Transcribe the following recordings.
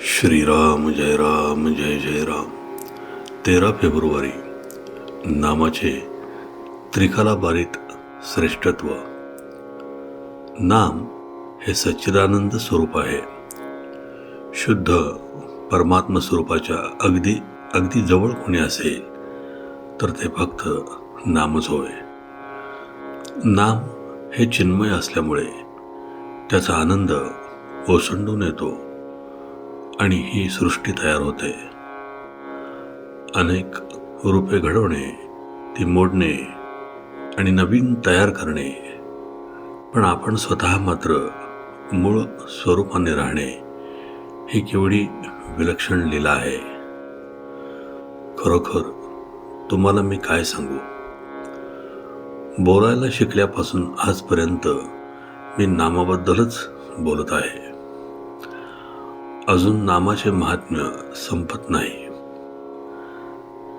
श्रीराम जय राम जय जय राम. तेरा फेब्रुवारी नामाचे त्रिकालाबारीत श्रेष्ठत्व. नाम हे सच्चिदानंद स्वरूप आहे. शुद्ध परमात्म स्वरूपाच्या अगदी अगदी जवळ कोणी असेल तर ते फक्त नामच होय. नाम हे चिन्मय असल्यामुळे त्याचा आनंद ओसंडून येतो. आणि ही सृष्टी तयार होते. अनेक रूपे घडवणे ती मोडणे आणि नवीन तयार करणे पण आपण स्वतः मात्र मूळ स्वरूपाने राहणे ही केवढी विलक्षण लीला आहे. खरोखर तुम्हाला मी काय सांगू? बोलायला शिकल्यापासून आजपर्यंत मी नामाबद्दलच बोलत आहे. अजून नामाचे महात्म्य संपत नाही.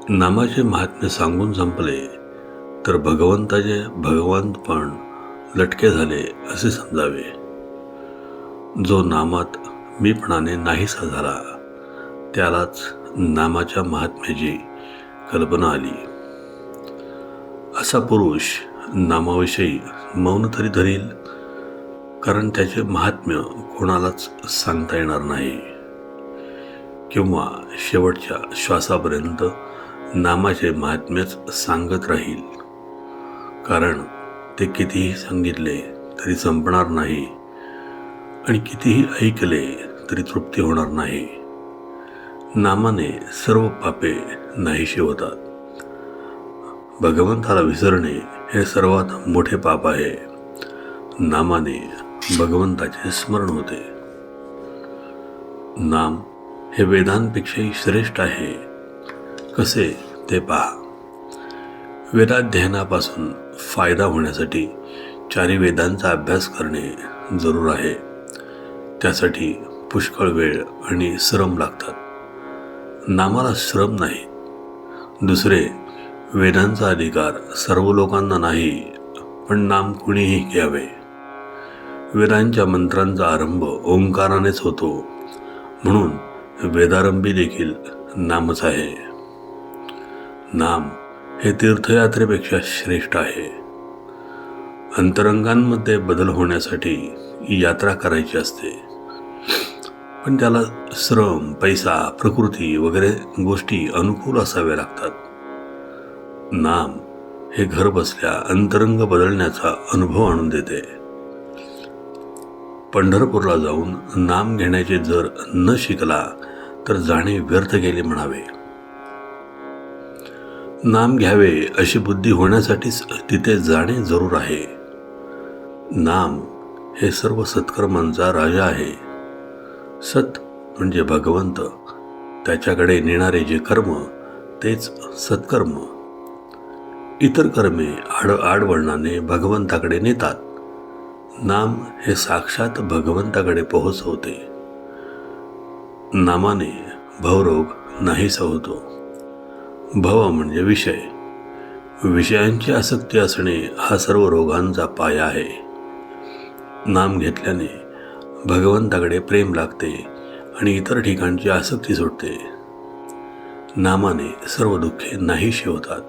नामाचे महात्म्य सांगून संपले तर भगवंताचे भगवंतपण लटके झाले असे समजावे. जो नामात मीपणाने नाहीसा झाला त्यालाच नामाच्या महात्म्याची कल्पना आली. असा पुरुष नामाविषयी मौन तरी धरील कारण त्याचे महात्म्य कोणालाच सांगता येणार नाही. किंवा शेवटच्या श्वासापर्यंत नामाचे महात्म्यच सांगत राहील. कारण ते कितीही सांगितले तरी संपणार नाही आणि कितीही ऐकले तरी तृप्ती होणार नाही. नामाने सर्व पापे नाहीशी होतात. भगवंताला विसरणे हे सर्वात मोठे पाप आहे. नामाने भगवंताचे स्मरण होते. नाम हे वेदांपेक्षाही श्रेष्ठ आहे. कसे ते पहा. वेदाध्ययनापासून फायदा होण्यासाठी चारी वेदांचा अभ्यास करणे जरूर आहे. त्यासाठी पुष्कळ वेळ आणि श्रम लागतात. नामाला श्रम नाही. दुसरे वेदांचा अधिकार सर्व लोकांना नाही पण नाम कुणीही घ्यावे. वेदांच्या मंत्रांचा आरंभ ओंकारानेच होतो. म्हणून वेदारंभी देखील नामच आहे. नाम हे तीर्थयात्रेपेक्षा श्रेष्ठ आहे. अंतरंगांमध्ये बदल होण्यासाठी यात्रा करायची असते. पण त्याला श्रम पैसा प्रकृती वगैरे गोष्टी अनुकूल असाव्या लागतात. नाम हे घर बसल्या अंतरंग बदलण्याचा अनुभव आणून देते. पंढरपूरला जाऊन नाम घेण्याचे जर न शिकला तर जाणे व्यर्थ गेले म्हणावे. नाम घ्यावे अशी बुद्धी होण्यासाठीच तिथे जाणे जरूर आहे. नाम हे सर्व सत्कर्मांचा राजा आहे. सत म्हणजे भगवंत त्याच्याकडे नेणारे जे कर्म तेच सत्कर्म. इतर कर्मे आड आडवळणाने भगवंताकडे नेतात. नाम हे साक्षात भगवंताकडे पोहोचवते. नामाने भवरोग नाहीसा होतो भव म्हणजे विषय. विषयांची आसक्ती असणे हा सर्व रोगांचा पाया आहे. नाम घेतल्याने भगवंताकडे प्रेम लागते आणि इतर ठिकाणची आसक्ती सुटते. नामाने सर्व दुःखे नाहीशी होतात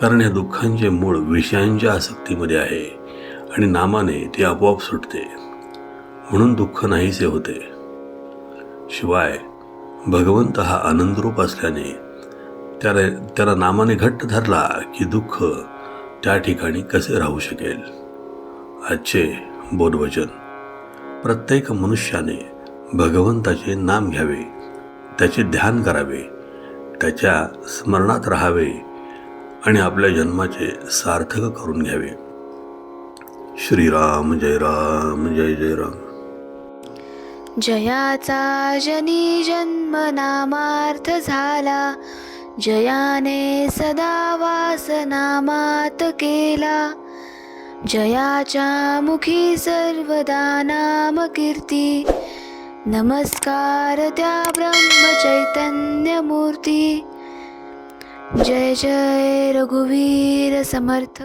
कारण या दुःखांचे मूळ विषयांच्या आसक्तीमध्ये आहे. आणि नामाने ती आपोआप सुटते. म्हणून दुःख नाहीसे होते. शिवाय भगवंत हा आनंदरूप असल्याने त्याला त्याला नामाने घट्ट धरला की दुःख त्या ठिकाणी कसे राहू शकेल? आजचे बोधवचन. प्रत्येक मनुष्याने भगवंताचे नाम घ्यावे त्याचे ध्यान करावे त्याच्या स्मरणात राहावे आणि आपल्या जन्माचे सार्थक करून घ्यावे. श्रीराम जय राम जय जय राम. जयाचा जनी जन्म नामार्थ झाला. जयाने सदा वास नामात केला. जयाच्या मुखी सर्वदा नाम कीर्ती. नमस्कार त्या ब्रह्मचैतन्य मूर्ती. जय जय रघुवीर समर्थ.